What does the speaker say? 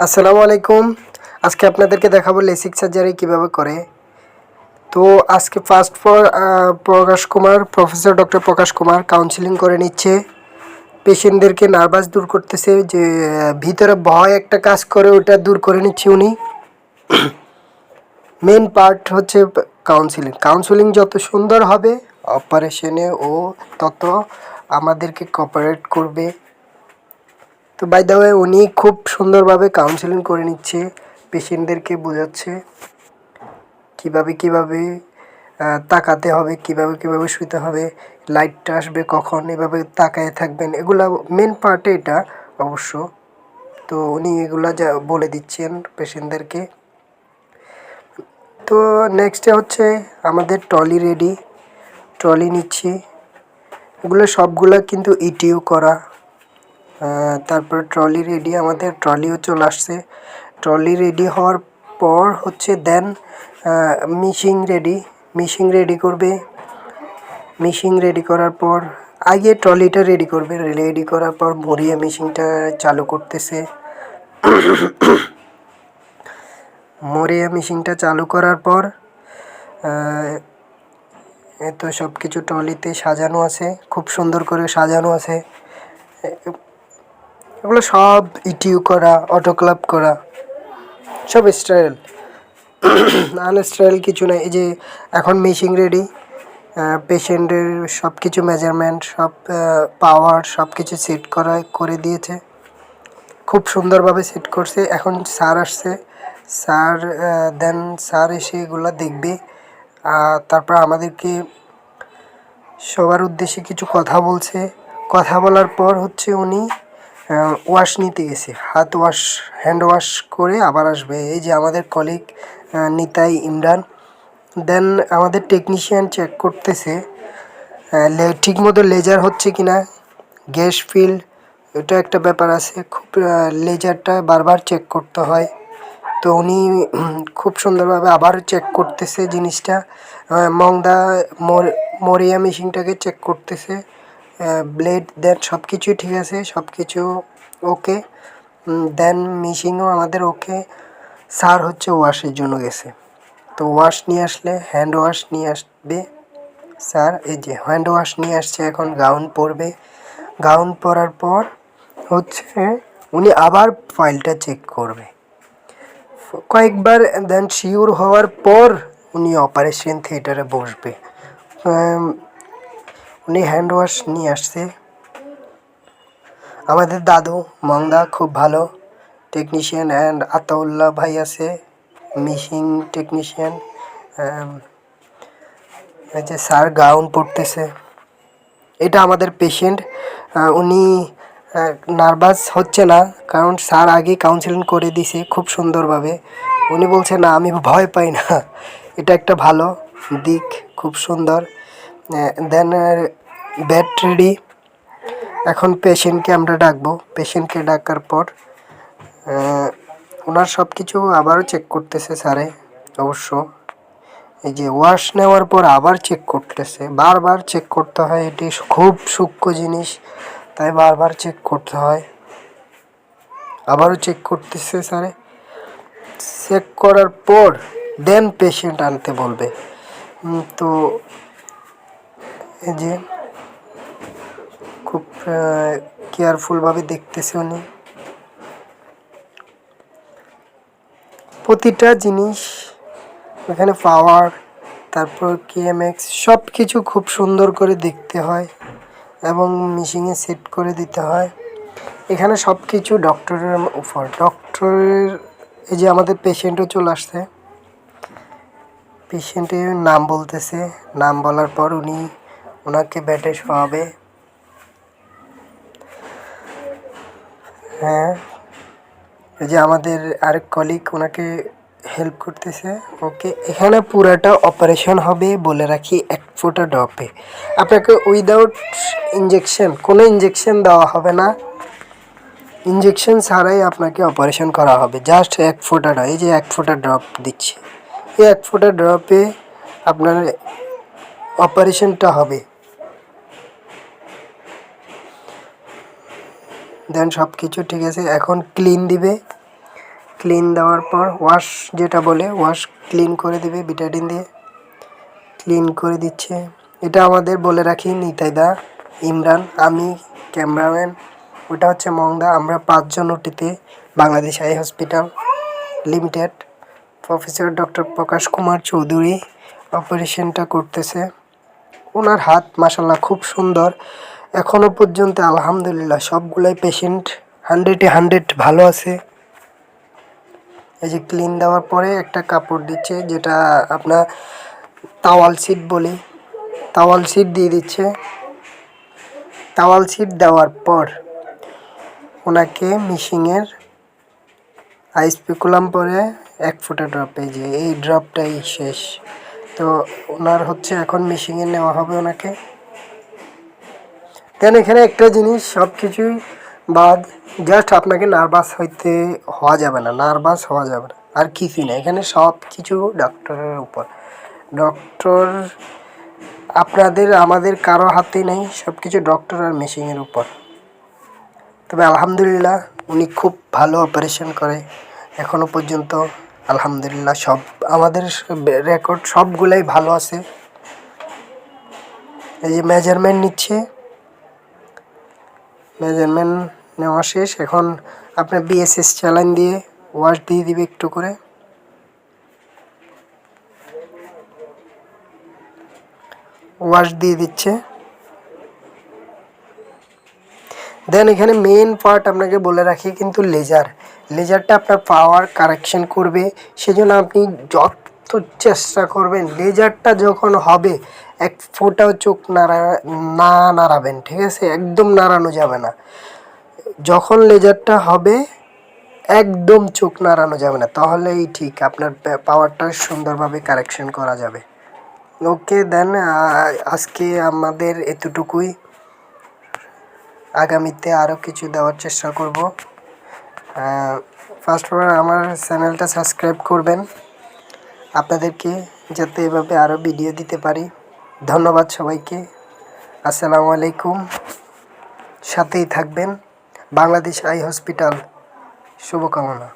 আসসালামু আলাইকুম। আজকে আপনাদেরকে দেখাবো লেসিক সার্জারি কীভাবে করে। তো আজকে first for Prakash Kumar professor doctor Prakash Kumar counselling করে নিচ্ছে। পেশেন্টদেরকে নার্ভাস দূর করতেছে যে, ভিতরে ভয় একটা কাজ করে ওটা দূর করে নিচ্ছে উনি। মেন পার্ট হচ্ছে কাউন্সিলিং কাউন্সিলিং যত সুন্দর হবে অপারেশনে ও তত আমাদেরকে কপারেট করবে। তো বাই দ্য ওয়ে উনি খুব সুন্দরভাবে কাউন্সেলিং করে নিচ্ছে পেশেন্টদেরকে বোঝাচ্ছে, কীভাবে কীভাবে তাকাতে হবে, কীভাবে কীভাবে শুতে হবে লাইটটা আসবে কখন, এভাবে তাকায় থাকবেন, এগুলা মেন পার্টে এটা অবশ্য। তো উনি এগুলা যা বলে দিচ্ছেন পেশেন্টদেরকে তো নেক্সটে হচ্ছে আমাদের ট্রলি রেডি ট্রলি নিচ্ছি। এগুলো সবগুলা কিন্তু ইটিও করা। তারপর ট্রলি রেডি আমাদের ট্রলিও চলে আসছে। ট্রলি রেডি হওয়ার পর হচ্ছে then machine ready machine ready করবে। মিশিং রেডি করার পর আগে ট্রলিটা রেডি করবে। রেডি করার পর মরিয়া মিশিংটা চালু করতেছে। মরিয়া মিশিংটা চালু করার পর আহ, এ তো সব কিছু ট্রলিতে সাজানো আছে। খুব সুন্দর করে সাজানো আছে। এগুলো সব ইটিউ করা অটোক্লাব করা, সব স্টাইল আনস্টাইল কিছু নাই, এই যে এখন মেশিন রেডি পেশেন্টের সব কিছু মেজারমেন্ট সব পাওয়ার সব কিছু সেট করা, করে দিয়েছে। খুব সুন্দরভাবে সেট করছে। এখন স্যার আসছে। স্যার দেন স্যার এসে এগুলো দেখবে। তারপর আমাদেরকে সবার উদ্দেশ্যে কিছু কথা বলছে। কথা বলার পর হচ্ছে উনি ওয়াশ নিতে গেছে। হাত ওয়াশ হ্যান্ড ওয়াশ করে আবার আসবে। এই যে আমাদের কলিগ নিতাই ইমরান। দেন আমাদের টেকনিশিয়ান চেক করতেছে ঠিক মতো লেজার হচ্ছে কি না গ্যাস ফিল এটা একটা ব্যাপার আছে। খুব লেজারটা বারবার চেক করতে হয়। তো উনি খুব সুন্দরভাবে আবার চেক করতেছে জিনিসটা। মংদা মর- মরিয়া মেশিনটাকে চেক করতেছে। ব্লেড দেন সব কিছুই ঠিক আছে সব কিছু ওকে দেন মেশিনও আমাদের ওকে স্যার হচ্ছে ওয়াশের জন্য গেছে। তো ওয়াশ নিয়ে আসলে হ্যান্ড ওয়াশ নিয়ে আসবে স্যার এই যে হ্যান্ড ওয়াশ নিয়ে আসছে এখন গাউন পরবে। গাউন পরার পর হচ্ছে উনি আবার ফাইলটা চেক করবে। কয়েকবার দেন শিওর হওয়ার পর উনি অপারেশন থিয়েটারে বসবে। উনি হ্যান্ড ওয়াশ নিয়ে আসছে। আমাদের দাদু মংদা খুব ভালো টেকনিশিয়ান অ্যান্ড আতাউল্লাহ ভাই আছে মিশিং টেকনিশিয়ান যে স্যার গাউন পড়তেছে এটা আমাদের পেশেন্ট উনি নার্ভাস হচ্ছে না, কারণ স্যার আগে কাউন্সিলিং করে দিছে খুব সুন্দরভাবে। উনি বলছে, না, আমি ভয় পাই না। এটা একটা ভালো দিক, খুব সুন্দর। দেন ব্যাড রেডি এখন পেশেন্টকে আমরা ডাকবো। পেশেন্টকে ডাকার পর ওনার সব কিছু আবারও চেক করতেছে স্যারে অবশ্য। এই যে ওয়াশ নেওয়ার পর আবার চেক করতেছে। বারবার চেক করতে হয়, এটি খুব সূক্ষ্ম জিনিস, তাই বারবার চেক করতে হয়। আবারও চেক করতেছে স্যারে চেক করার পর দেন পেশেন্ট আনতে বলবে। তো এই যে খুব কেয়ারফুলভাবে দেখতেছে উনি। প্রতিটা জিনিস এখানে পাওয়ার তারপর কেএমএক্স সব কিছু খুব সুন্দর করে দেখতে হয় এবং মেশিনে সেট করে দিতে হয়। এখানে সব কিছু ডক্টরের উপর। ডক্টরের এই যে আমাদের পেশেন্টও চলে আসছে। পেশেন্টের নাম বলতেছে। নাম বলার পর উনি ওনাকে ব্যাটে শোয়াবে। হ্যাঁ। এই যে আমাদের আরেক কলিগ ওনাকে হেল্প করতেছে, ওকে এখানে পুরাটা অপারেশন হবে বলে রাখি এক ফোঁটা ড্রপে আপনাকে উইদাউট ইঞ্জেকশন কোনো ইঞ্জেকশন দেওয়া হবে না। ইঞ্জেকশন ছাড়াই আপনাকে অপারেশন করা হবে জাস্ট এক ফোঁটা এই যে এক ফোঁটা ড্রপ দিচ্ছি। এই এক ফোঁটা ড্রপে আপনার অপারেশনটা হবে। দেন সব কিছু ঠিক আছে? এখন ক্লিন দিবে। ক্লিন দেওয়ার পর ওয়াশ যেটা বলে ওয়াশ ক্লিন করে দেবে বিটাডিন দিয়ে। ক্লিন করে দিচ্ছে। এটা আমাদের বলে রাখি নিতাইদা, ইমরান, আমি ক্যামেরাম্যান। ওটা হচ্ছে মংদা। আমরা পাঁচজন ওটিতে, Bangladesh eye hospital limited. Professor doctor Prakash Kumar Chowdhury অপারেশনটা করতেছে। ওনার হাত মাসাল্লাহ খুব সুন্দর। এখনও পর্যন্ত আলহামদুলিল্লাহ সবগুলাই পেশেন্ট হান্ড্রেডে হান্ড্রেড ভালো আছে। এই যে ক্লিন দেওয়ার পরে একটা কাপড় দিচ্ছে, যেটা আপনার তাওয়াল সিট বলি। তাওয়াল সিট দিয়ে দিচ্ছে। তাওয়াল সিট দেওয়ার পর ওনাকে মিশিংয়ের আইসপিকুলাম পরে এক ফুটা ড্রপ এই যে এই ড্রপটাই শেষ। তো ওনার হচ্ছে এখন মিশিংয়ে নেওয়া হবে ওনাকে। দেন এখানে একটা জিনিস সব কিছুই বাদ জাস্ট আপনাকে নার্ভাস হইতে হওয়া যাবে না নার্ভাস হওয়া যাবে না, আর কিছুই না, এখানে সব কিছু ডক্টরের উপর। ডক্টর আপনাদের, আমাদের কারও হাতে নেই সব কিছু ডক্টর আর মেশিনের উপর। তবে আলহামদুলিল্লাহ, উনি খুব ভালো অপারেশন করে এখনও পর্যন্ত আলহামদুলিল্লাহ সব, আমাদের রেকর্ড সবগুলাই ভালো আছে। এই যে মেজারমেন্ট নিচ্ছে মেজারমেন্ট নেওয়া শেষ। এখন আপনার বিএসএস চ্যালাইন দিয়ে ওয়াশ দিয়ে দিবে একটু করে। ওয়াশ দিয়ে দিচ্ছে। দেন এখানে মেন পার্ট আপনাকে বলে রাখি কিন্তু লেজার লেজারটা আপনার পাওয়ার কারেকশন করবে। সেজন্য আপনি যত চেষ্টা করবেন, লেজারটা যখন হবে, এক ফোঁটাও চোখ নাড়া, না নাড়াবেন, ঠিক আছে? একদম নাড়ানো যাবে না। যখন লেজারটা হবে, একদম চোখ নাড়ানো যাবে না। তাহলেই ঠিক, আপনার পাওয়ারটা সুন্দরভাবে কারেকশন করা যাবে। ওকে, দেন আজকে আমাদের এতটুকুই। আগামীতে আরও কিছু দেওয়ার চেষ্টা করব। ফার্স্ট অফ অল আমার চ্যানেলটা সাবস্ক্রাইব করবেন। আপনাদেরকে যাতে এভাবে আরও ভিডিও দিতে পারি। ধন্যবাদ সবাইকে। আসসালামু আলাইকুম। সাথেই থাকবেন। Bangladesh eye hospital. শুভকামনা।